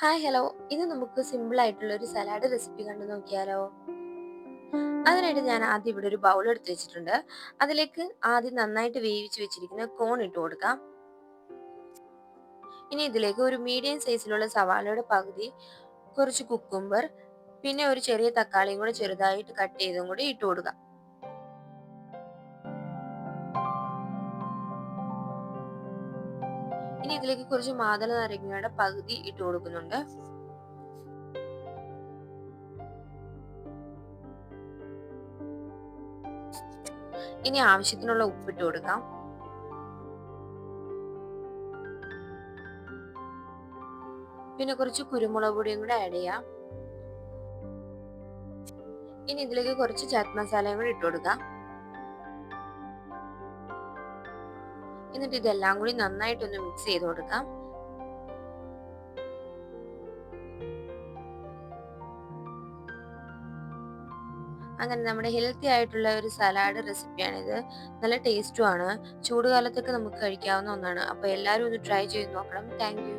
Hi hello ഇന്ന് നമുക്ക് simple ആയിട്ടുള്ള ഒരു സലാഡ് റെസിപ്പി കണ്ടു നോക്കിയാലോ? അതിനായിട്ട് ഞാൻ ആദ്യം ഇവിടെ ഒരു ബൗൾ എടുത്ത് വെച്ചിട്ടുണ്ട്. അതിലേക്ക് ആദ്യം നന്നായിട്ട് വേവിച്ച് വെച്ചിരിക്കുന്ന കോൺ ഇട്ട് കൊടുക്കാം. ഇനി ഇതിലേക്ക് ഒരു മീഡിയം സൈസിലുള്ള സവാളയുടെ പകുതി കുറച്ച് കുക്കുംബർ പിന്നെ ഒരു ചെറിയ തക്കാളിയും കൂടെ ചെറുതായിട്ട് കട്ട് ചെയ്തും കൂടി ഇട്ട് കൊടുക്കാം. ഇനി ഇതിലേക്ക് കുറച്ച് മാതള നാരങ്ങയുടെ പകുതി ഇട്ട് കൊടുക്കുന്നുണ്ട്. ഇനി ആവശ്യത്തിനുള്ള ഉപ്പിട്ട് കൊടുക്കാം. പിന്നെ കുറച്ച് കുരുമുളക് പൊടിയും കൂടെ ആഡ് ചെയ്യാം. ഇനി ഇതിലേക്ക് കുറച്ച് ചാറ്റ് മസാലയും കൂടി ഇട്ട് കൊടുക്കാം. എന്നിട്ട് ഇതെല്ലാം കൂടി നന്നായിട്ടൊന്ന് മിക്സ് ചെയ്ത് കൊടുക്കാം. അങ്ങനെ നമ്മുടെ ഹെൽത്തി ആയിട്ടുള്ള ഒരു സലാഡ് റെസിപ്പിയാണിത് നല്ല ടേസ്റ്റുമാണ് ചൂടുകാലത്തൊക്കെ നമുക്ക് കഴിക്കാവുന്ന ഒന്നാണ്. അപ്പോൾ എല്ലാവരും ഒന്ന് ട്രൈ ചെയ്ത് നോക്കണം. താങ്ക്